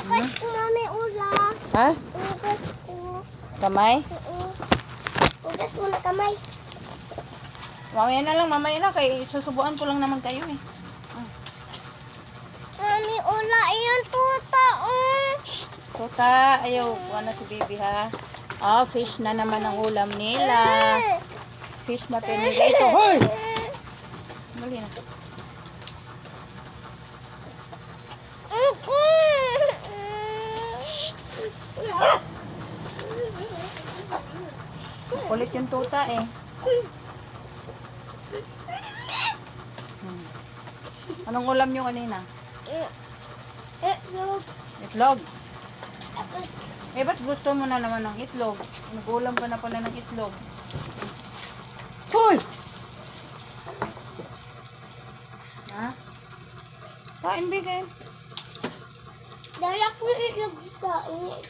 Ugas ko, mami, ula. Ha? Ugas ko. Kamay? Oo. Ugas mo na kamay. Mamaya na lang, mamaya na. Kay susubuan ko lang naman kayo eh. Mami, ula, iyan tuta. Mm. Tuta, ayaw. Kuha na si baby ha. Ah, fish na naman ang ulam nila. Fish na pinili. Ito, hoy! Mali na. Kulit yung tuta eh. Hmm. Anong ulam nyo kanina? Eh, look. Itlog. Tapos, Eh, ba't gusto mo na naman ng itlog? Nag-ulam ka na pala ng itlog. Hoy! Ha? Kain, bigay. dala ko yung itlog dito. Ini-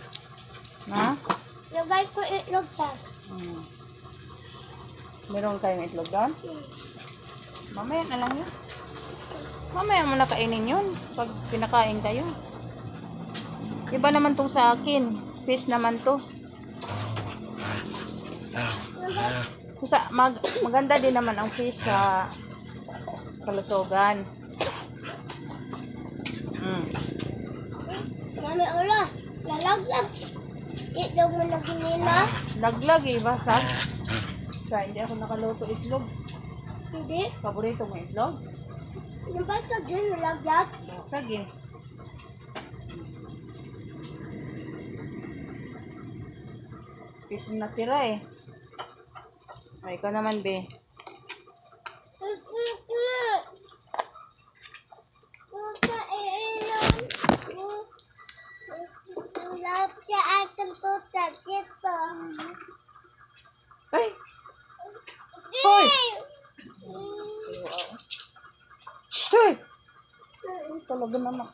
Ha? Lagay ko itlog sa. Hmm. Meron kayong itlog doon? Mamaya na lang yun. Mamaya mo na kainin yun. Pag pinakain kayo. Iba naman tong sa akin. Fish naman to. Kusa, mag, maganda din naman ang fish sa kalusogan. Mm. Mami, ula. Lalaglag. Itlog mo na hinina. Laglag eh, basag. Kaya hindi ako nakaluto itlog. Hindi. Paborito mo itlog? Yung basta dyan, nalaglag. Basag eh. Fish na tira eh. Ay, ikaw naman, be. Tuta, iinom. Lap siya aking tuta dito. Ay! Hoy! Shh! Hoy! Ay, talaga naman.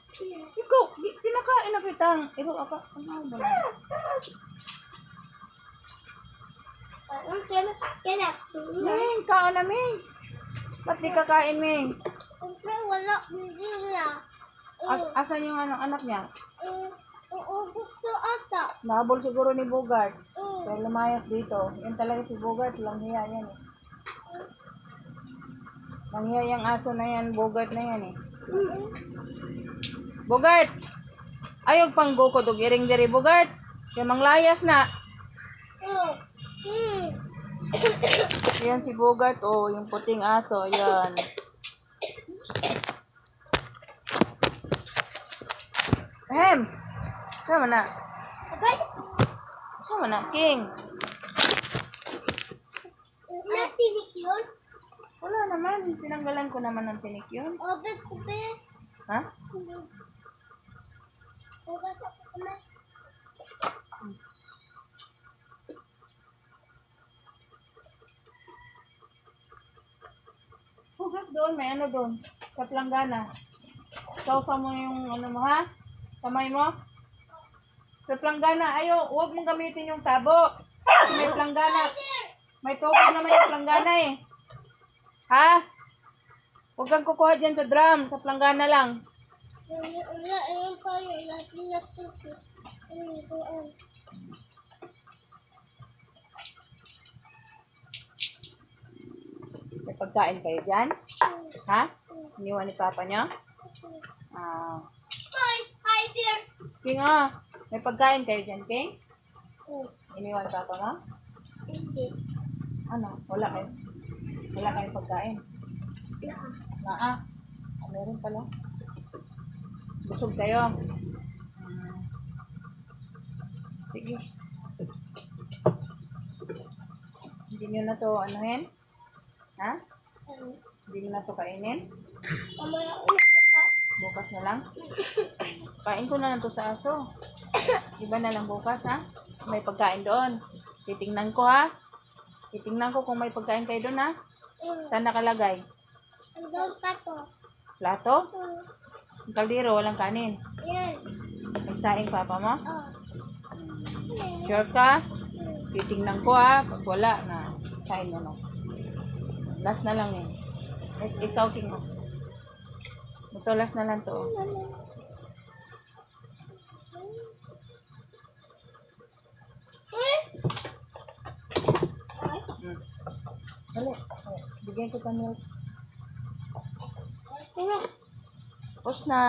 Ikaw, pinakain na kitang. Iro, apa? Ano ba na? Ang kinakakinak. Ming, kaon na, Ming. Ba't di kakain, Ming? Kasi wala hindi na. As asan yung ano, anak niya? Uugot ko ata. Nahabol siguro ni Bogart. Mm. Kaya lumayas dito. Yan talaga si Bogart. Lang hiya yan eh. Lang hiya yung aso na yan. Bogart na yan eh. Bogart! Ayog pang go ko dog iring diri Bogart. Kaya manglayas na. Mm. Mm. Yan si Bogart. Oh, yung puting aso. Yan. Ahem! Sama na. Sama na. King. Natinik yun? Wala naman. Tinanggalan ko naman ng tinik yun. Obet ko pe. Ha? Hugas ako kamay. Hugas doon, may ano doon. Sa planggana. Sausa mo yung ano mo ha? Kamay mo? Sa planggana, ayo, huwag mong gamitin yung tabo. May planggana. May tubig naman yung planggana eh. Ha? Huwag kang kukuha dyan sa drum, sa planggana lang. Wala, ayun pa yun. Lagi na. May pagkain kayo dyan? Ha? Iniwan ni Papa niya? Ah. Guys, hi there. King ah, may pagkain kayo dyan, King? Iniwan ni Papa mo? hindi. Ano? Wala kayo? Wala kayong pagkain? Wala. Ah, meron pala. Busog kayo. Hmm. Sige. Hindi nyo na to anuhin? Ha? Hindi nyo na to kainin? Bukas na lang? Kain ko na lang to sa aso. Iba na lang bukas, ha? May pagkain doon. Titingnan ko, ha? Titingnan ko kung may pagkain kayo doon, ha? Mm. Saan nakalagay? Hanggang pa to. Plato? Mm. Ang kaldero, walang kanin. Yan. Nagsaing papa mo? Oh. Sure ka? Mm. Titingnan ko ha. Pag wala na, kain mo no. Last na lang eh. Ik- ikaw tingnan. Ito last na lang to. oh. Ano? Dali. Bigyan kita milk. Ano? Tapos na.